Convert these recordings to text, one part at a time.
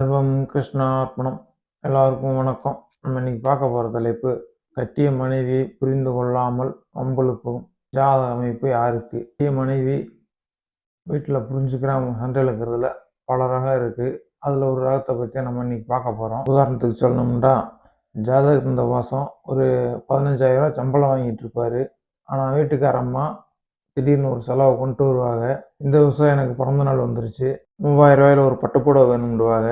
செல்வம் கிருஷ்ணார்ப்பணம் எல்லாருக்கும் வணக்கம். நம்ம இன்னைக்கு பார்க்க போகிற தலைப்பு கட்டிய மனைவியை புரிந்து கொள்ளாமல் வம்பழுப்பும் ஜாத அமைப்பு யாருக்கு? கட்டிய மனைவி வீட்டில் புரிஞ்சுக்கிறாம சண்டையில் இருக்கிறதுல பல ரகம் இருக்குது அதில் ஒரு ரகத்தை பற்றி நம்ம இன்னைக்கு பார்க்க போகிறோம் உதாரணத்துக்கு சொல்லணும்னா ஜாதகம் இருந்த மாதம் ஒரு பதினஞ்சாயிரரூவா சம்பளம் வாங்கிட்டு இருப்பார். ஆனால் வீட்டுக்காரம்மா திடீர்னு ஒரு செலவை கொண்டு வருவாங்க. இந்த வருஷம் எனக்கு பிறந்த நாள் வந்துருச்சு. மூவாயிரம் ரூபாயில ஒரு பட்டுப்புடவை வேணும்டுவாங்க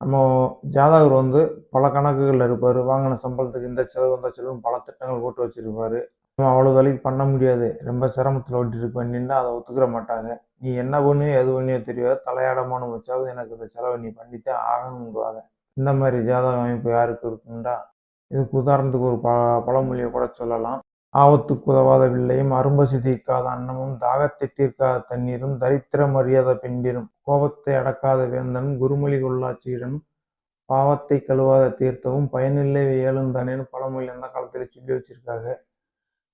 நம்ம ஜாதகர் வந்து பல கணக்குகளில் இருப்பார் வாங்கின சம்பளத்துக்கு இந்த செலவு இந்த செலவு பல திட்டங்கள் போட்டு வச்சுருப்பார். நம்ம அவ்வளோ வேலைக்கு பண்ண முடியாது. ரொம்ப சிரமத்தில் ஓட்டிருப்பேன் நின்று அதை ஒத்துக்கிற மாட்டாங்க. நீ என்ன பண்ணியோ எது பண்ணியோ தெரியாது தலையாடமான வச்சாவது எனக்கு இந்த செலவை நீ பண்ணித்தான் ஆகணுங்குவாங்க இந்த மாதிரி ஜாதக அமைப்பு யாருக்கு இருக்குண்டா இதுக்கு உதாரணத்துக்கு ஒரு ப பழமொழியை கூட சொல்லலாம். ஆபத்துக்கு உதவாத வில்லையும் அரும்பசி தீர்க்காத அன்னமும் தாகத்தை தீர்க்காத தண்ணீரும் தரித்திரம் அறியாத பெண்டிரும் கோபத்தை அடக்காத வேந்தனும் குருமொழி கொள்ளாச்சியிடனும் பாவத்தை கழுவாத தீர்த்தவும் பயனில்லை ஏழும் தானேன்னு பழமொழி அந்த காலத்தில் சொல்லி வச்சிருக்காங்க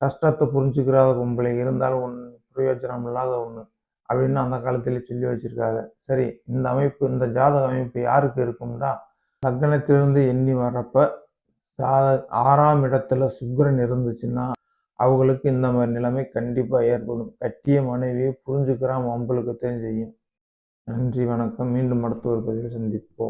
கஷ்டத்தை புரிஞ்சுக்கிறாத பொம்பளை இருந்தால் ஒன்று பிரயோஜனம் இல்லாத ஒன்று அப்படின்னு அந்த காலத்தில் சொல்லி வச்சிருக்காங்க சரி இந்த அமைப்பு இந்த ஜாதக அமைப்பு யாருக்கு இருக்கும்னா லக்னத்திலிருந்து எண்ணி வர்றப்ப ஜாத ஆறாம் இடத்துல சுக்கிரன் இருந்துச்சுன்னா அவங்களுக்கு இந்த மாதிரி நிலைமை கண்டிப்பாக ஏற்படும். கட்டிய மனைவியை புரிஞ்சுக்கிறாம அவங்களுக்கு தெரியும் செய்யும். நன்றி வணக்கம். மீண்டும் அடுத்த ஒரு பதிவில் சந்திப்போம்.